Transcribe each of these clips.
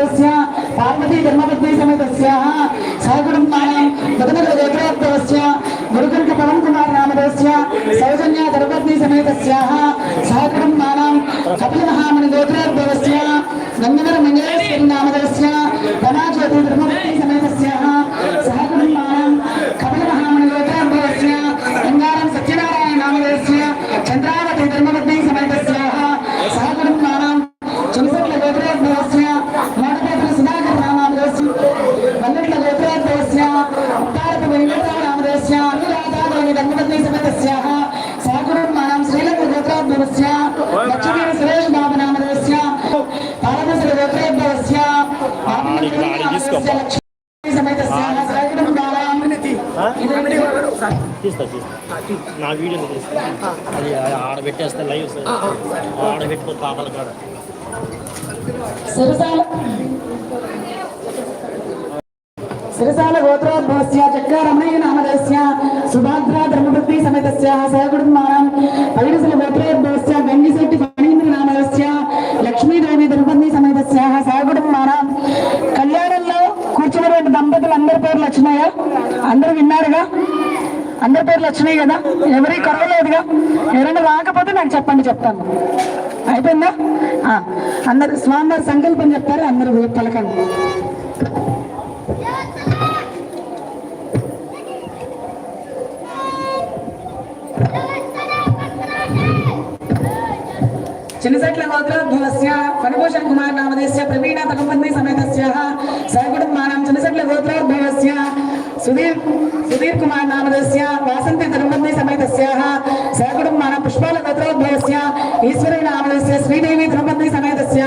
ਦੱਸਿਆ గోత్రోద్భవస్య లక్ష్మీ సురేష్ బాబు సమేతస్యాః సహకుటుంబానాం తీస్తా తీస్తా. నా వీడియో అది ఆడ పెట్టేస్తే లైవ్ వస్తుంది. ఆడ పెట్టుకో పాపల కాడ. సిరసాల. సిరసాల గోత్రోద్భవస్య చక్రరమణీయ నామదస్య సుభాద్రా ధర్మవృత్తి సమేతస్య సహకుటుంబానం పైడిసల గోత్రోద్భవస్య గంగిశెట్టి ఫణీంద్ర నామదస్య లక్ష్మీదేవి ధర్మపత్ని సమేతస్య సహకుటుంబానం కళ్యాణంలో కూర్చున్నటువంటి దంపతులు అందరి పేర్లు వచ్చినాయా అందరూ విన్నారుగా? అందరి పేర్లు వచ్చినాయి కదా? ఎవరి కొరవలేదుగా ఎవరైనా రాకపోతే నాకు చెప్పండి చెప్తాను. అయిపోయిందా? ఆ, అందరు స్వామివారి సంకల్పం చెప్తారు అందరూ పలకండి చిన్నసట్ల గోత్రోద్భవస్య ఫణిభూషణ్ కుమార్ నామదేశ్య ప్రవీణ తగంపత్ని సమేతస్య సహకుటుంబానాం చిన్నసట్ల గోత్రోద్భవస్య సుధీర్ సుధీర్ కుమార్ నామదేశ్య వాసంతి ధర్మపత్ని సమేతస్య సహకుటుంబానాం పుష్పాల గోత్రోద్భవస్య ఈశ్వరి నామదేశ్య శ్రీదేవి ధర్మపత్ని సమేతస్య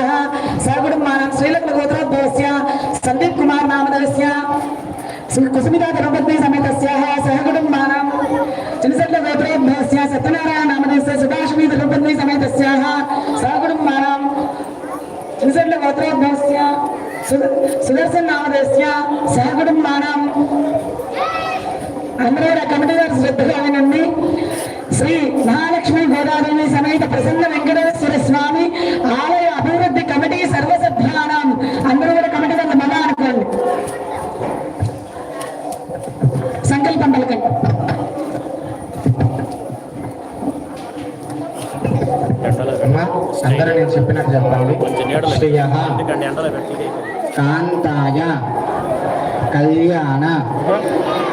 సహకుటుంబానాం శ్రీలగ్న గోత్రోద్భవస్య సందీప్ కుమార్ నామదేశ్య కుసుమితా ధర్మపత్ని సమేతస్య సహకుటుంబానాం చిన్నసట్ల గోత్రోద్భవస్య సత్యనారాయణ నామదేశ్య సుభాషిణి ధర్మపత్ని సమేతస్య సహకుటుంబానాం చిన్నసట్ల గోత్రోద్భవస్య సు- సుదర్శన్ నామదేశ్య సహకుటుంబానాం అందరూ కమిటీ గారు శ్రద్ధగా వినండి శ్రీ మహాలక్ష్మి గోదాదేవి సమేత ప్రసన్న వెంకటేశ్వర స్వామి ఆలయ అభివృద్ధి కమిటీ సర్వసభ్యానం అందరూ కూడా కమిటీ గారు మళ్ళా అనుకోండి సంకల్పం పలకండి ఎండలో అమ్మా అందరూ నేను చెప్పినట్టు చెప్పండి కొంచెం నీడలో శ్రియ కాంతాయ కళ్యాణ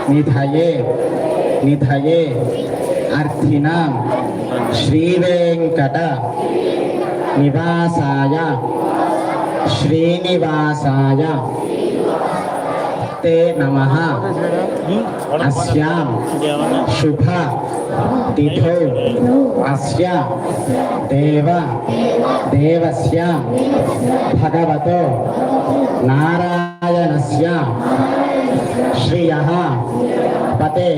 నిధయే నిధయే అర్థిన శ్రీవేంకట నివాసాయ శ్రీనివాసాయ. తే నమ. అస్యాం. ఇంకేమన్నా? శుభ. తిథౌ అస్య దేవ దేవస్య భగవతో నారాయణస్య శ్రియ పతే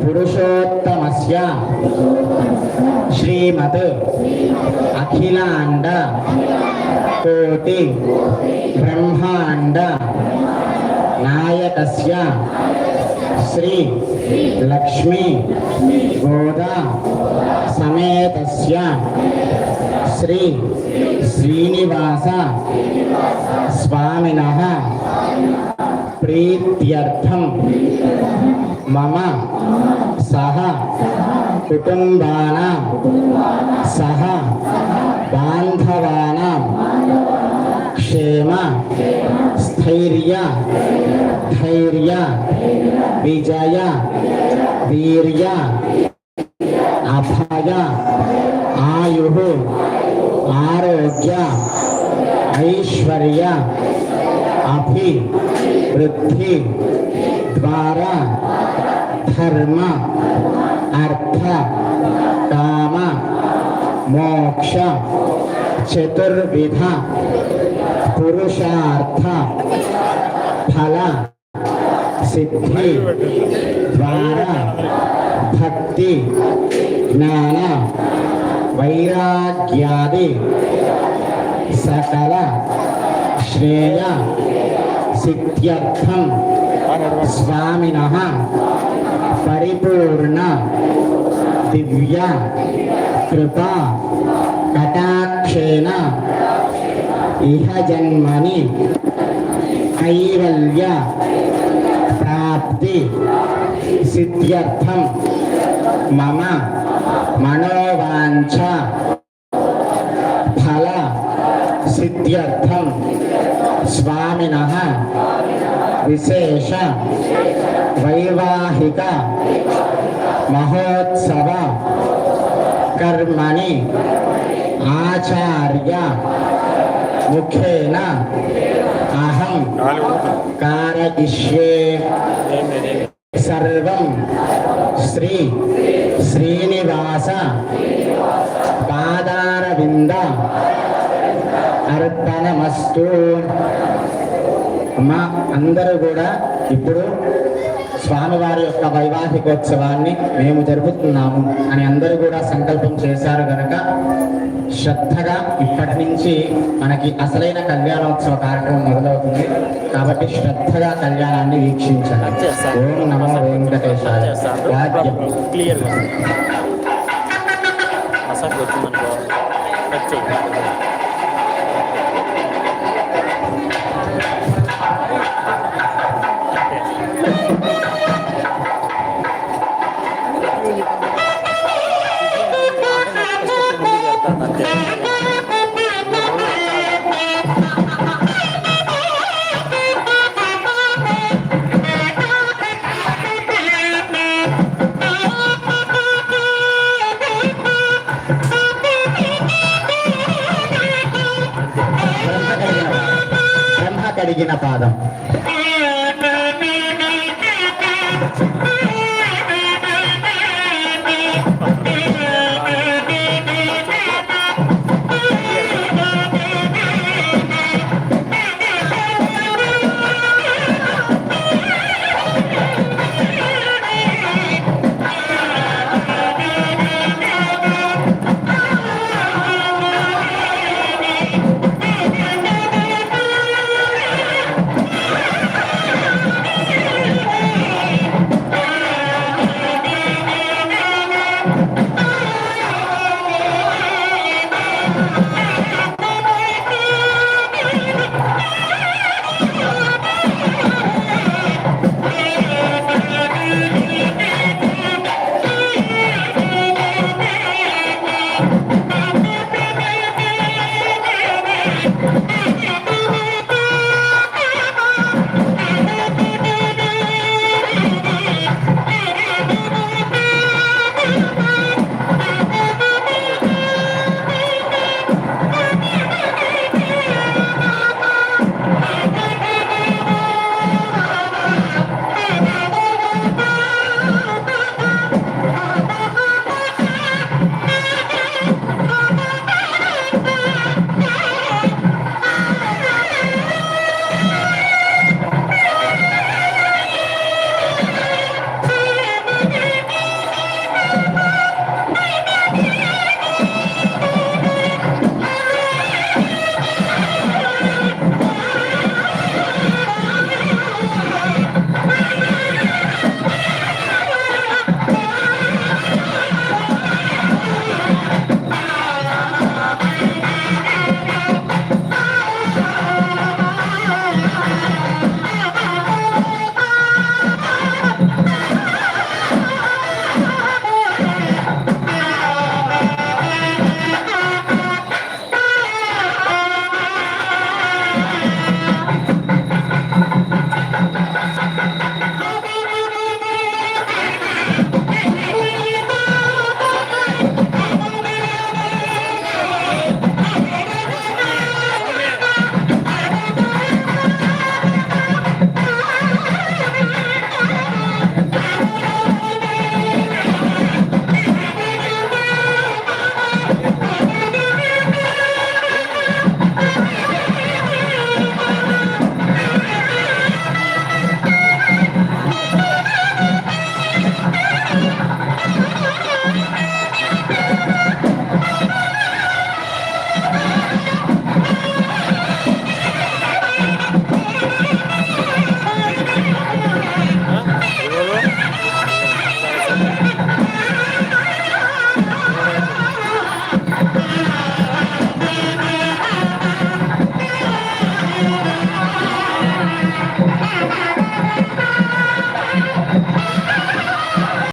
పురుషోత్తమస్య శ్రీమత్ అఖిలాండ కోటి బ్రహ్మాండ నాయకస్య శ్రీ లక్ష్మీ గోదా సమేతస్య శ్రీ శ్రీనివాస స్వామినః ప్రీత్యర్థం మమ సహ కుటుంబానాం సహ क्षेम स्थैर्य, धैर्य, विजय वीर अभय, आयु, आरोग्य, ऐश्वर्य अभि वृद्धि द्वारा, धर्म, अर्थ, काम, मोक्ष, चतुर्विधा। पुरुषार्थ फल, सिद्धि, द्वारा, भक्ति, ज्ञान, वैराग्यादि, सकल, श्रेय, सिद्ध्यर्थ, स्वामीन, परिपूर्ण, दिव्या, कृपा, कटाक्षेण ఇహ జన్మని కైవల్య ప్రాప్తి సిద్ధ్యర్థం. మమ మనోవాంఛ ఫల సిద్ధ్యర్థం. స్వామిన విశేష వైవాహిక మహోత్సవ కర్మణి ఆచార్య ముఖేన అహం. కారయిష్యే. సర్వం. శ్రీ. శ్రీనివాస. పాదారవింద. అర్పణమస్తు. మా అందరూ కూడా ఇప్పుడు స్వామివారి యొక్క వైవాహికోత్సవాన్ని మేము జరుపుతున్నాము అని అందరూ కూడా సంకల్పం చేశారు కనుక శ్రద్ధగా ఇప్పటి నుంచి మనకి అసలైన కళ్యాణోత్సవ కార్యక్రమం మొదలవుతుంది. కాబట్టి శ్రద్ధగా కళ్యాణాన్ని వీక్షించండి ఓం నమో వాద్యం క్లియర్గా. మసాజ్ వచ్చిందనుకో బ్రహ్మ కడిగిన పాదం